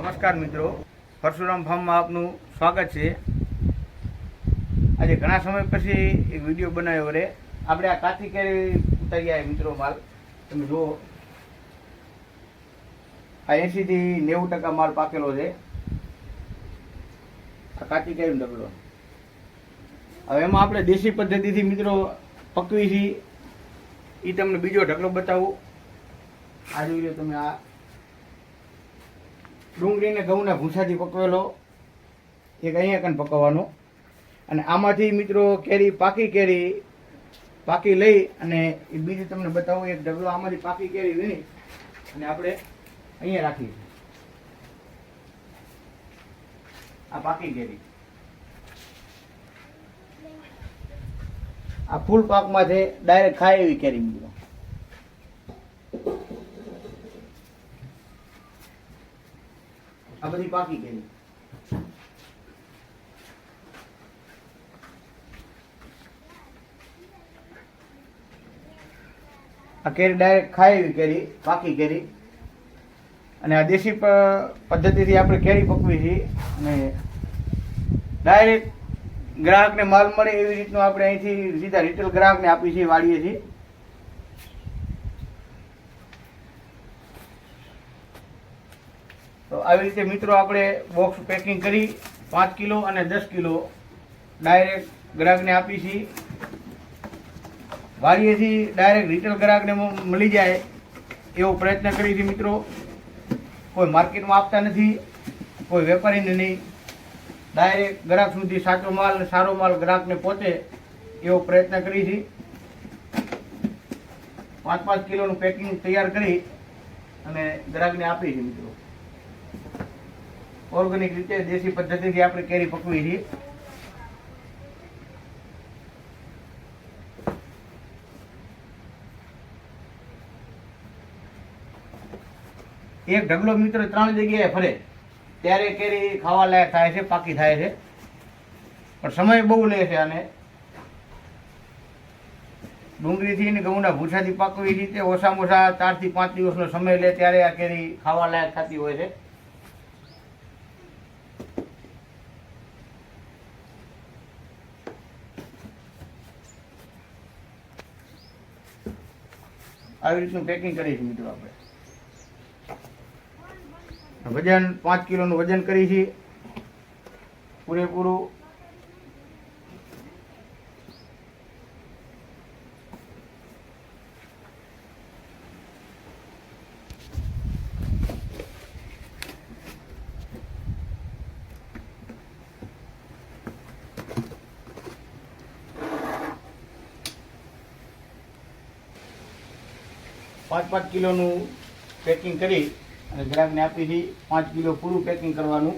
નમસ્કાર મિત્રો. પરશુરામ ફાર્મમાં આપનું સ્વાગત છે. આજે ઘણા સમય પછી એક વીડિયો બનાવ્યો રે. આપણે આ કાથી કેરી ઉતારી આવ્યા મિત્રો માલ. તમે જુઓ. આ એંશીથી નેવું ટકા માલ પાકેલો છે. આ કાચી કેરીનો ડબલો. હવે એમાં આપણે દેશી પદ્ધતિથી મિત્રો પકવી છીએ. એ તમને બીજો ઢગલો બતાવું. આ જોઈ લો તમે આ. ડુંગળીને ઘઉંના ભૂસાથી પકવેલો. એક અહીંયા કન પકવવાનો. અને આમાંથી મિત્રો કેરી પાકી કેરી પાકી લઈ અને એ બીજું તમને બતાવું, એક ઢગલો આમાંથી પાકી કેરી લઈ અને આપણે અહીંયા રાખીએ. આ પાકી કેરી. આ ફૂલ પાકમાં છે, ડાયરેક્ટ ખાય એવી કેરી મિત્રો આ બધી પાકી કેરી આ કેરી ડાયરેક્ટ ખાય એવી કેરી, પાકી કેરી. અને આ દેશી પદ્ધતિથી આપણે કેરી પકવી છીએ અને ડાયરેક્ટ ગ્રાહકને માલ મળે એવી રીતનું આપણે અહીંથી સીધા રિટેલ ગ્રાહકને આપીએ છીએ વાળીએ છીએ. તો આવી રીતે મિત્રો આપણે બોક્સ પેકિંગ કરી, પાંચ કિલો અને દસ કિલો ડાયરેક્ટ ગ્રાહકને આપી છીએ. વાળીએથી ડાયરેક્ટ રિટેલ ગ્રાહકને મળી જાય એવો પ્રયત્ન કરી છે મિત્રો. કોઈ માર્કેટમાં આપતા નથી, કોઈ વેપારીને નહીં. ડાયરેક્ટ ગ્રાહક સુધી સાચો માલ સારો માલ ગ્રાહકને પહોંચે એવો પ્રયત્ન કરી છે પાંચ પાંચ કિલોનું પેકિંગ તૈયાર કરી અને ગ્રાહકને આપી છે મિત્રો. ઓર્ગેનિક રીતે દેશી પદ્ધતિથી આપણે કેરી પકવી છીએ. એક ઢગલો મિત્ર ત્રણ જગ્યાએ ફરે. ત્યારે કેરી ખાવા લાયક થાય છે, પાકી થાય છે. પણ સમય બહુ લે છે અને ડુંગળીથી ને ઘઉંના ભૂસાથી પાકવી રીતે ઓછામાં ઓછા ચારથી પાંચ દિવસનો સમય લે ત્યારે આ કેરી ખાવા લાયક થતી હોય છે. આવી રીતનું પેકિંગ કરીએ છીએ મિત્રો આપણે. વજન પાંચ કિલોનું વજન કરી છીએ પૂરેપૂરું પાંચ પાંચ કિલોનું પેકિંગ કરી અને ગ્રાહકને આપી હતી પાંચ કિલો પૂરું પેકિંગ કરવાનું